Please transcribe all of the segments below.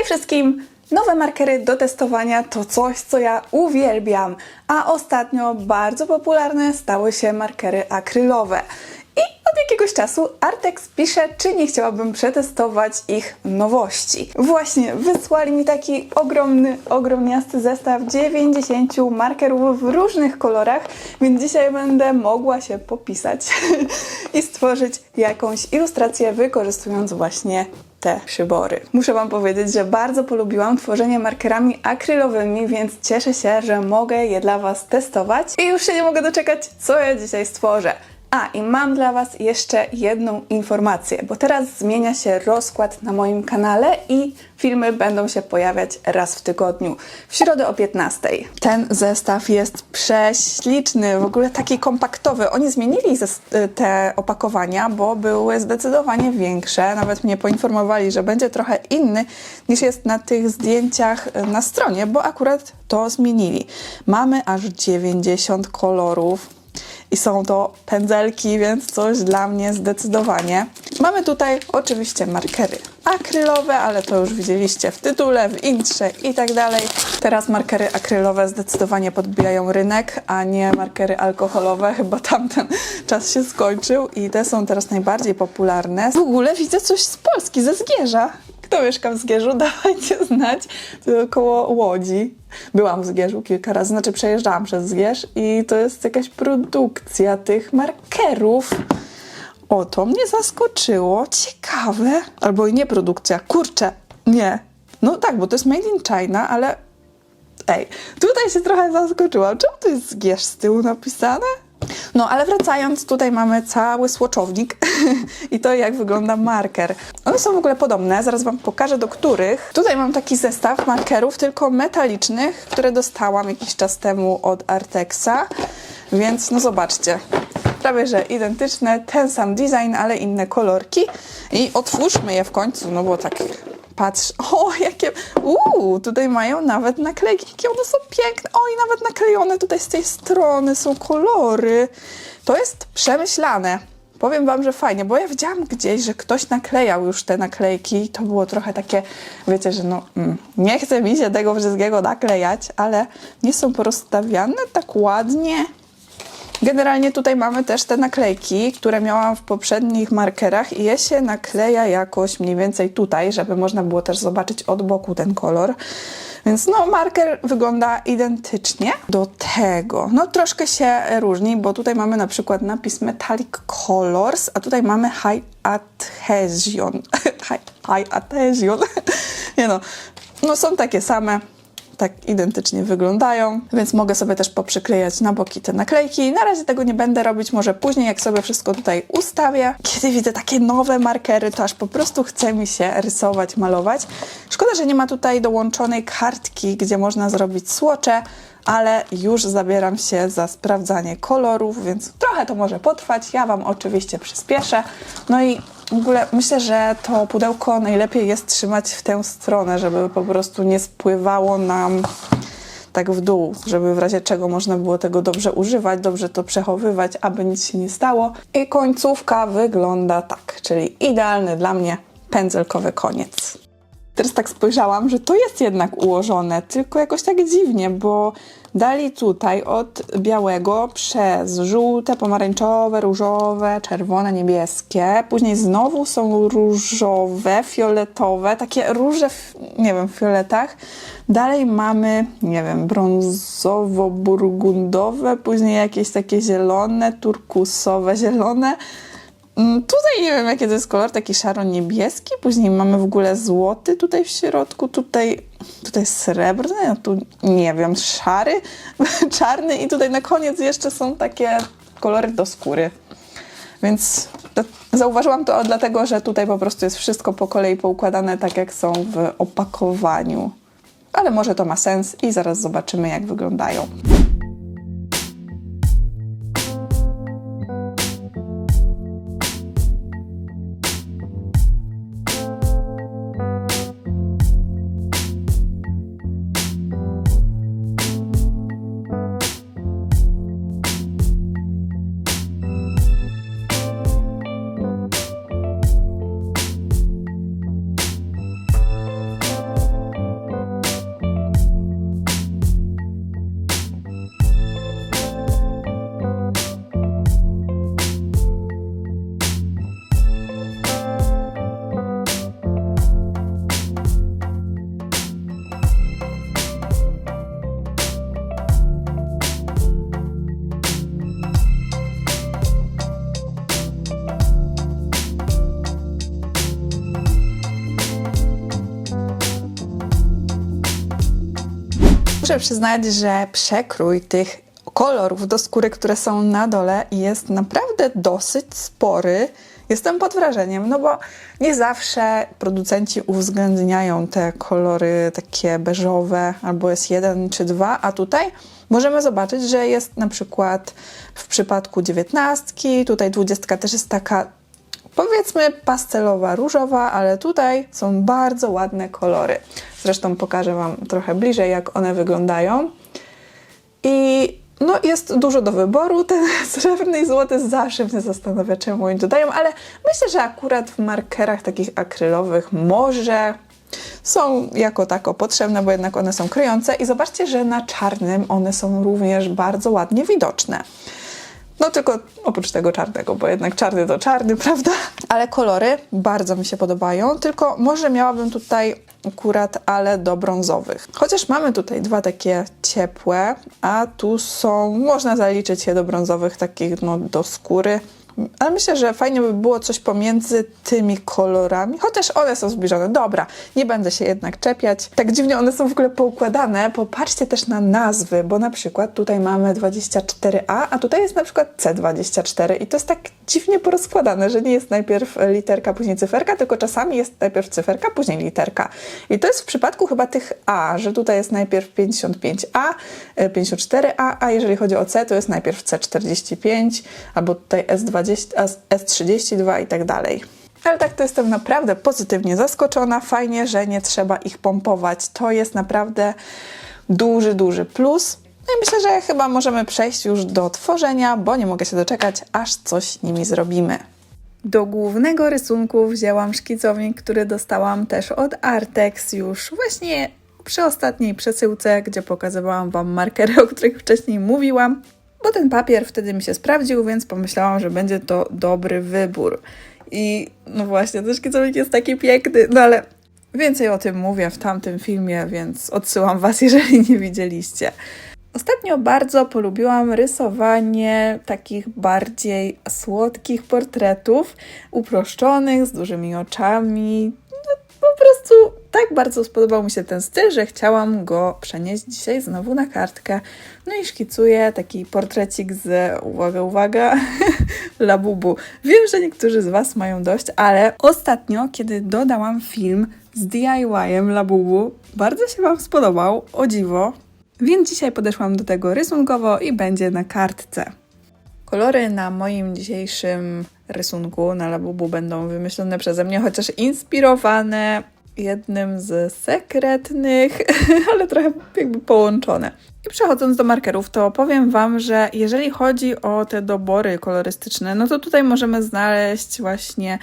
Hej wszystkim! Nowe markery do testowania to coś, co ja uwielbiam, a ostatnio bardzo popularne stały się markery akrylowe. I od jakiegoś czasu Artex pisze, czy nie chciałabym przetestować ich nowości. Właśnie, wysłali mi taki ogromny, ogromniasty zestaw 90 markerów w różnych kolorach, więc dzisiaj będę mogła się popisać i stworzyć jakąś ilustrację wykorzystując właśnie te przybory. Muszę Wam powiedzieć, że bardzo polubiłam tworzenie markerami akrylowymi, więc cieszę się, że mogę je dla Was testować i już się nie mogę doczekać, co ja dzisiaj stworzę. A, i mam dla Was jeszcze jedną informację, bo teraz zmienia się rozkład na moim kanale i filmy będą się pojawiać raz w tygodniu, w środę o 15. Ten zestaw jest prześliczny, w ogóle taki kompaktowy. Oni zmienili zes- te opakowania, bo były zdecydowanie większe. Nawet mnie poinformowali, że będzie trochę inny niż jest na tych zdjęciach na stronie, bo akurat to zmienili. Mamy aż 90 kolorów. I są to pędzelki, więc coś dla mnie zdecydowanie. Mamy tutaj oczywiście markery akrylowe, ale to już widzieliście w tytule, w intrze i tak dalej. Teraz markery akrylowe zdecydowanie podbijają rynek, a nie markery alkoholowe. Chyba tamten czas się skończył i te są teraz najbardziej popularne. W ogóle widzę coś z Polski, ze Zgierza. Kto mieszka w Zgierzu, dawajcie znać. To koło Łodzi. Byłam w Zgierzu kilka razy, znaczy przejeżdżałam przez Zgierz i to jest jakaś produkcja tych markerów. O, to mnie zaskoczyło. Ciekawe. Albo i nie produkcja. Kurczę, nie. No tak, bo to jest made in China, ale ej, tutaj się trochę zaskoczyłam. Czemu to jest Zgierz z tyłu napisane? No, ale wracając, tutaj mamy cały słoczownik i to jak wygląda marker. One są w ogóle podobne, zaraz Wam pokażę do których. Tutaj mam taki zestaw markerów, tylko metalicznych, które dostałam jakiś czas temu od Artexa, więc no zobaczcie. Prawie, że identyczne, ten sam design, ale inne kolorki. I otwórzmy je w końcu, no bo tak patrz, o jakie, uuu, tutaj mają nawet naklejki, jakie one są piękne, o i nawet naklejone tutaj z tej strony są kolory. To jest przemyślane. Powiem Wam, że fajnie, bo ja widziałam gdzieś, że ktoś naklejał już te naklejki. To było trochę takie, wiecie, że no, mm, nie chce mi się tego wszystkiego naklejać, ale nie są porozstawiane tak ładnie. Generalnie tutaj mamy też te naklejki, które miałam w poprzednich markerach i je się nakleja jakoś mniej więcej tutaj, żeby można było też zobaczyć od boku ten kolor. Więc no, marker wygląda identycznie do tego. No troszkę się różni, bo tutaj mamy na przykład napis Metallic Colors, a tutaj mamy High Adhesion. high, high Adhesion. Nie no, no są takie same tak identycznie wyglądają, więc mogę sobie też poprzyklejać na boki te naklejki. Na razie tego nie będę robić, może później, jak sobie wszystko tutaj ustawię. Kiedy widzę takie nowe markery, to aż po prostu chce mi się rysować, malować. Szkoda, że nie ma tutaj dołączonej kartki, gdzie można zrobić słocze, ale już zabieram się za sprawdzanie kolorów, więc trochę to może potrwać. Ja Wam oczywiście przyspieszę. No i w ogóle myślę, że to pudełko najlepiej jest trzymać w tę stronę, żeby po prostu nie spływało nam tak w dół, żeby w razie czego można było tego dobrze używać, dobrze to przechowywać, aby nic się nie stało. I końcówka wygląda tak, czyli idealny dla mnie pędzelkowy koniec. Teraz tak spojrzałam, że to jest jednak ułożone, tylko jakoś tak dziwnie, bo dali tutaj od białego przez żółte, pomarańczowe, różowe, czerwone, niebieskie. Później znowu są różowe, fioletowe, takie róże, nie wiem, w fioletach. Dalej mamy, nie wiem, brązowo-burgundowe, później jakieś takie zielone, turkusowe, zielone. Mm, Tutaj nie wiem, jaki to jest kolor, taki szaro-niebieski. Później mamy w ogóle złoty tutaj w środku, tutaj, tutaj srebrny, a tu nie wiem, szary, czarny i tutaj na koniec jeszcze są takie kolory do skóry. Więc to, zauważyłam to dlatego, że tutaj po prostu jest wszystko po kolei poukładane tak, jak są w opakowaniu. Ale może to ma sens i zaraz zobaczymy, jak wyglądają. Muszę przyznać, że przekrój tych kolorów do skóry, które są na dole, jest naprawdę dosyć spory. Jestem pod wrażeniem, no bo nie zawsze producenci uwzględniają te kolory takie beżowe, albo jest jeden czy dwa, a tutaj możemy zobaczyć, że jest na przykład w przypadku dziewiętnastki, tutaj dwudziestka też jest taka powiedzmy pastelowa, różowa, ale tutaj są bardzo ładne kolory. Zresztą pokażę Wam trochę bliżej, jak one wyglądają. I no, jest dużo do wyboru. Ten srebrny i złoty zawsze mnie zastanawia, czemu oni dodają, ale myślę, że akurat w markerach takich akrylowych może są jako tako potrzebne, bo jednak one są kryjące. I zobaczcie, że na czarnym one są również bardzo ładnie widoczne. No tylko oprócz tego czarnego, bo jednak czarny to czarny, prawda? Ale kolory bardzo mi się podobają, tylko może miałabym tutaj akurat ale do brązowych. Chociaż mamy tutaj dwa takie ciepłe, a tu są, można zaliczyć je do brązowych, takich no do skóry. Ale myślę, że fajnie by było coś pomiędzy tymi kolorami, chociaż one są zbliżone. Dobra, nie będę się jednak czepiać. Tak dziwnie one są w ogóle poukładane. Popatrzcie też na nazwy, bo na przykład tutaj mamy 24A, a tutaj jest na przykład C24 i to jest tak dziwnie porozkładane, że nie jest najpierw literka, później cyferka, tylko czasami jest najpierw cyferka, później literka. I to jest w przypadku chyba tych A, że tutaj jest najpierw 55A, 54A, a jeżeli chodzi o C, to jest najpierw C45, albo tutaj S20, S32 i tak dalej. Ale tak to jestem naprawdę pozytywnie zaskoczona. Fajnie, że nie trzeba ich pompować. To jest naprawdę duży, duży plus. No i myślę, że chyba możemy przejść już do tworzenia, bo nie mogę się doczekać, aż coś nimi zrobimy. Do głównego rysunku wzięłam szkicownik, który dostałam też od Artex już właśnie przy ostatniej przesyłce, gdzie pokazywałam Wam markery, o których wcześniej mówiłam, bo ten papier wtedy mi się sprawdził, więc pomyślałam, że będzie to dobry wybór. I no właśnie, ten szkicownik jest taki piękny, no ale więcej o tym mówię w tamtym filmie, więc odsyłam Was, jeżeli nie widzieliście. Ostatnio bardzo polubiłam rysowanie takich bardziej słodkich portretów, uproszczonych, z dużymi oczami. Prostu tak bardzo spodobał mi się ten styl, że chciałam go przenieść dzisiaj znowu na kartkę. No i szkicuję taki portrecik z, uwaga, uwaga, labubu. Wiem, że niektórzy z Was mają dość, ale ostatnio, kiedy dodałam film z DIY-em labubu, bardzo się Wam spodobał, o dziwo. Więc dzisiaj podeszłam do tego rysunkowo i będzie na kartce. Kolory na moim dzisiejszym rysunku na Labubu będą wymyślone przeze mnie, chociaż inspirowane jednym z sekretnych, ale trochę jakby połączone. I przechodząc do markerów, to powiem Wam, że jeżeli chodzi o te dobory kolorystyczne, no to tutaj możemy znaleźć właśnie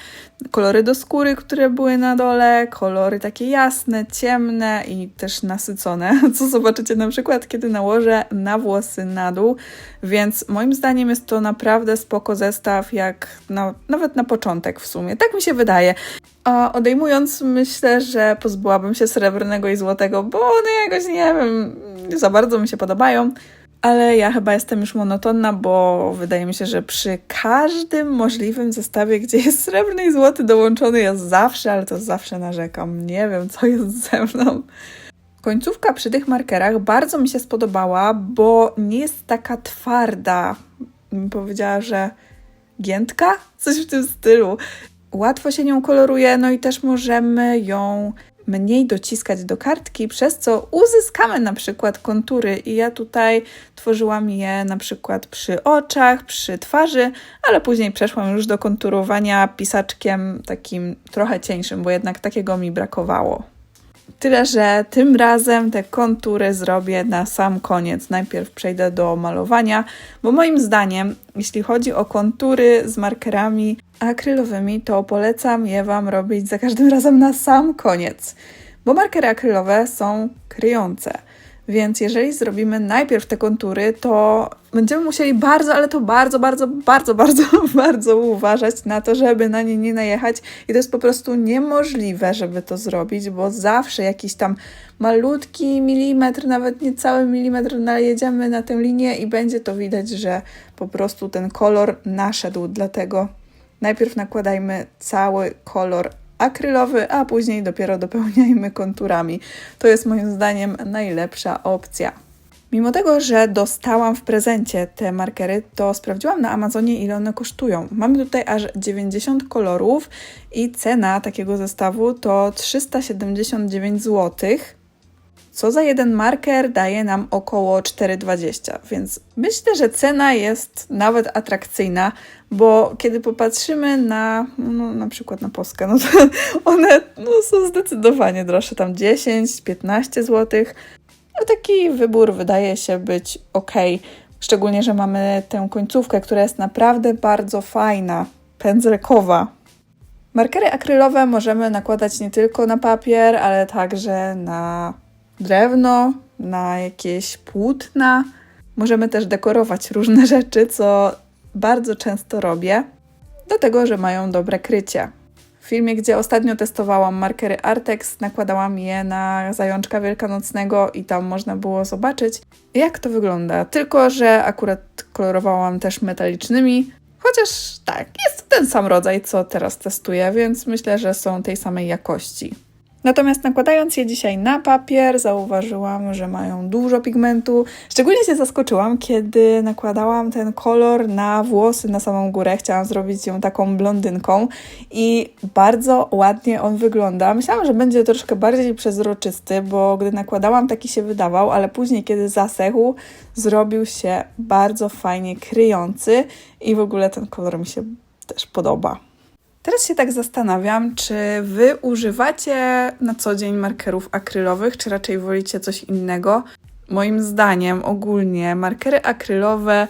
kolory do skóry, które były na dole, kolory takie jasne, ciemne i też nasycone, co zobaczycie na przykład, kiedy nałożę na włosy na dół, więc moim zdaniem jest to naprawdę spoko zestaw, jak na, nawet na początek w sumie. Tak mi się wydaje. A odejmując, myślę, że pozbyłabym się srebrnego i złotego, bo one jakoś, nie wiem, za bardzo mi się podobają. Ale ja chyba jestem już monotonna, bo wydaje mi się, że przy każdym możliwym zestawie, gdzie jest srebrny i złoty dołączony, ja zawsze, ale to zawsze narzekam. Nie wiem, co jest ze mną. Końcówka przy tych markerach bardzo mi się spodobała, bo nie jest taka twarda. Bym powiedziała, że giętka? Coś w tym stylu. Łatwo się nią koloruje, no i też możemy ją mniej dociskać do kartki, przez co uzyskamy na przykład kontury i ja tutaj tworzyłam je na przykład przy oczach, przy twarzy, ale później przeszłam już do konturowania pisaczkiem takim trochę cieńszym, bo jednak takiego mi brakowało. Tyle, że tym razem te kontury zrobię na sam koniec. Najpierw przejdę do malowania, bo moim zdaniem, jeśli chodzi o kontury z markerami akrylowymi, to polecam je Wam robić za każdym razem na sam koniec, bo markery akrylowe są kryjące. Więc jeżeli zrobimy najpierw te kontury, to będziemy musieli bardzo, ale to bardzo, bardzo, bardzo, bardzo, bardzo uważać na to, żeby na nie nie najechać. I to jest po prostu niemożliwe, żeby to zrobić, bo zawsze jakiś tam malutki milimetr, nawet nie cały milimetr najedziemy na tę linię i będzie to widać, że po prostu ten kolor naszedł. Dlatego najpierw nakładajmy cały kolor akrylowy, a później dopiero dopełniajmy konturami. To jest moim zdaniem najlepsza opcja. Mimo tego, że dostałam w prezencie te markery, to sprawdziłam na Amazonie, ile one kosztują. Mamy tutaj aż 90 kolorów i cena takiego zestawu to 379 zł, co za jeden marker daje nam około 4,20, więc myślę, że cena jest nawet atrakcyjna, bo kiedy popatrzymy na no, na przykład na Polskę, no to one no, są zdecydowanie droższe, tam 10-15 zł. No taki wybór wydaje się być ok. Szczególnie, że mamy tę końcówkę, która jest naprawdę bardzo fajna, pędzelkowa. Markery akrylowe możemy nakładać nie tylko na papier, ale także na drewno, na jakieś płótna. Możemy też dekorować różne rzeczy, co bardzo często robię, dlatego że mają dobre krycie. W filmie, gdzie ostatnio testowałam markery Artex, nakładałam je na zajączka wielkanocnego i tam można było zobaczyć, jak to wygląda. Tylko, że akurat kolorowałam też metalicznymi, chociaż tak, jest ten sam rodzaj, co teraz testuję, więc myślę, że są tej samej jakości. Natomiast nakładając je dzisiaj na papier, zauważyłam, że mają dużo pigmentu. Szczególnie się zaskoczyłam, kiedy nakładałam ten kolor na włosy na samą górę. Chciałam zrobić ją taką blondynką i bardzo ładnie on wygląda. Myślałam, że będzie troszkę bardziej przezroczysty, bo gdy nakładałam, taki się wydawał, ale później, kiedy zasechł, zrobił się bardzo fajnie kryjący i w ogóle ten kolor mi się też podoba. Teraz się tak zastanawiam, czy wy używacie na co dzień markerów akrylowych, czy raczej wolicie coś innego? Moim zdaniem ogólnie markery akrylowe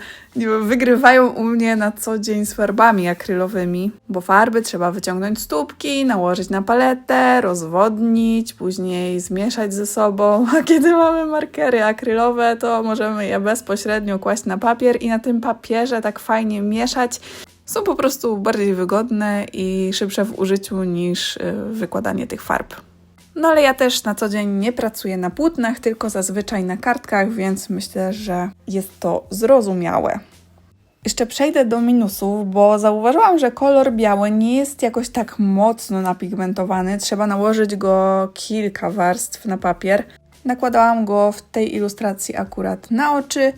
wygrywają u mnie na co dzień z farbami akrylowymi, bo farby trzeba wyciągnąć z tubki, nałożyć na paletę, rozwodnić, później zmieszać ze sobą, a kiedy mamy markery akrylowe, to możemy je bezpośrednio kłaść na papier i na tym papierze tak fajnie mieszać są po prostu bardziej wygodne i szybsze w użyciu niż y, wykładanie tych farb. No ale ja też na co dzień nie pracuję na płótnach, tylko zazwyczaj na kartkach, więc myślę, że jest to zrozumiałe. Jeszcze przejdę do minusów, bo zauważyłam, że kolor biały nie jest jakoś tak mocno napigmentowany. Trzeba nałożyć go kilka warstw na papier. Nakładałam go w tej ilustracji akurat na oczy,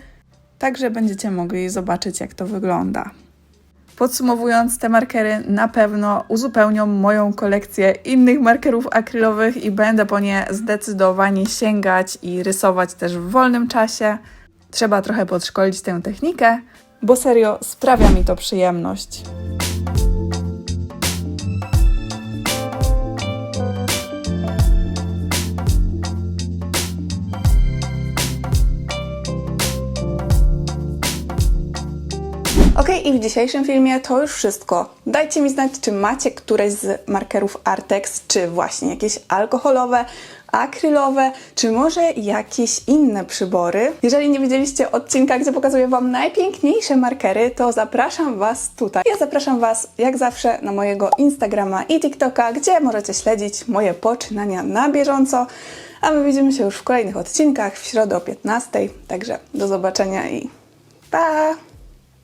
także będziecie mogli zobaczyć, jak to wygląda. Podsumowując, te markery na pewno uzupełnią moją kolekcję innych markerów akrylowych i będę po nie zdecydowanie sięgać i rysować też w wolnym czasie. Trzeba trochę podszkolić tę technikę, bo serio sprawia mi to przyjemność. Ok, i w dzisiejszym filmie to już wszystko. Dajcie mi znać, czy macie któreś z markerów Artex, czy właśnie jakieś alkoholowe, akrylowe, czy może jakieś inne przybory. Jeżeli nie widzieliście odcinka, gdzie pokazuję Wam najpiękniejsze markery, to zapraszam Was tutaj. Ja zapraszam Was, jak zawsze, na mojego Instagrama i TikToka, gdzie możecie śledzić moje poczynania na bieżąco. A my widzimy się już w kolejnych odcinkach w środę o 15. Także do zobaczenia i pa!